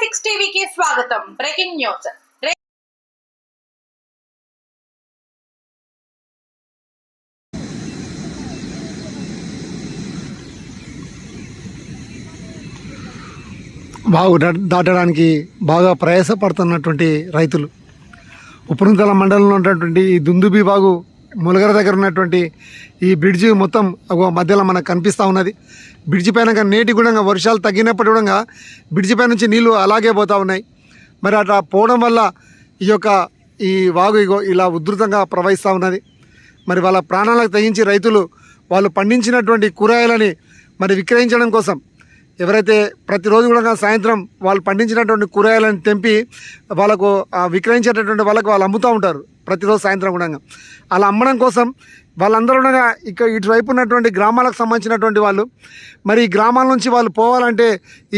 స్వాగతం. Breaking news బాగు దాటడానికి బాగా ప్రయాసపడుతున్నటువంటి రైతులు. ఉప్పురుంతల మండలంలో ఉన్నటువంటి ఈ దుందుబి బాగు ములగర దగ్గర ఉన్నటువంటి ఈ బ్రిడ్జి మొత్తం మధ్యలో మనకు కనిపిస్తూ ఉన్నది. బ్రిడ్జి పైన కానీ నేటి గుణంగా వర్షాలు తగ్గినప్పటి కూడా బ్రిడ్జి పై నుంచి నీళ్ళు అలాగే పోతూ ఉన్నాయి. మరి అట్లా పోవడం వల్ల ఈ యొక్క ఈ వాగు ఇగో ఇలా ఉధృతంగా ప్రవహిస్తూ ఉన్నది. మరి వాళ్ళ ప్రాణాలకు తగ్గించి రైతులు వాళ్ళు పండించినటువంటి కూరగాయలని మరి విక్రయించడం కోసం ఎవరైతే ప్రతిరోజు కూడా సాయంత్రం వాళ్ళు పండించినటువంటి కూరగాయలను తెంపి వాళ్ళకు విక్రయించేటటువంటి వాళ్ళకు వాళ్ళు అమ్ముతూ ఉంటారు. ప్రతిరోజు సాయంత్రం కూడా. అలా అమ్మడం కోసం వాళ్ళందరూ కూడా ఇక్కడ ఇటువైపు ఉన్నటువంటి గ్రామాలకు సంబంధించినటువంటి వాళ్ళు మరి ఈ గ్రామాల నుంచి వాళ్ళు పోవాలంటే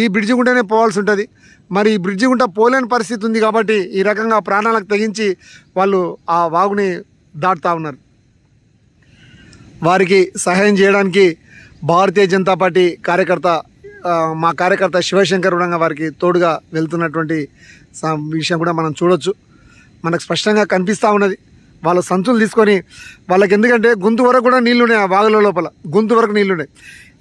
ఈ బ్రిడ్జి గుంటనే పోవాల్సి ఉంటుంది. మరి ఈ బ్రిడ్జి గుంట పోలేని పరిస్థితి ఉంది కాబట్టి ఈ రకంగా ప్రాణాలకు తెగించి వాళ్ళు ఆ వాగుని దాటుతూ ఉన్నారు. వారికి సహాయం చేయడానికి భారతీయ జనతా పార్టీ కార్యకర్త మా కార్యకర్త శివశంకర్ కూడా వారికి తోడుగా వెళ్తున్నటువంటి విషయం కూడా మనం చూడొచ్చు. మనకు స్పష్టంగా కనిపిస్తూ ఉన్నది. వాళ్ళ సంచులు తీసుకొని వాళ్ళకి ఎందుకంటే గొంతు వరకు కూడా నీళ్ళున్నాయి ఆ వాగుల లోపల. గొంతు వరకు నీళ్ళున్నాయి.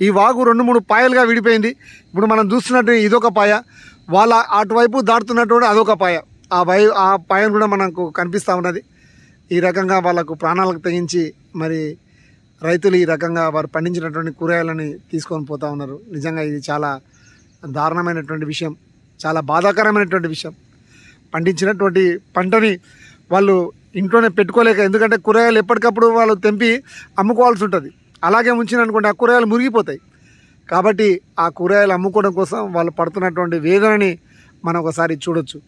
ఈ వాగు రెండు మూడు పాయలుగా విడిపోయింది. ఇప్పుడు మనం చూస్తున్నట్టు ఇదొక పాయ. వాళ్ళ అటువైపు దాటుతున్నటువంటి అదొక పాయ. ఆ వై ఆ పాయను కూడా మనకు కనిపిస్తూ ఉన్నది. ఈ రకంగా వాళ్ళకు ప్రాణాలకు తెగించి మరి రైతులు ఈ రకంగా వారు పండించినటువంటి కూరగాయలని తీసుకొని పోతా ఉన్నారు. నిజంగా ఇది చాలా దారుణమైనటువంటి విషయం చాలా బాధాకరమైనటువంటి విషయం. పండించినటువంటి పంటని వాళ్ళు ఇంట్లోనే పెట్టుకోలేక ఎందుకంటే కూరగాయలు ఎప్పటికప్పుడు వాళ్ళు తెంపి అమ్ముకోవాల్సి ఉంటుంది. అలాగే ఉంచిననుకోండి ఆ కూరగాయలు మురిగిపోతాయి. కాబట్టి ఆ కూరగాయలు అమ్ముకోవడం కోసం వాళ్ళు పడుతున్నటువంటి వేదనని మనం ఒకసారి చూడొచ్చు.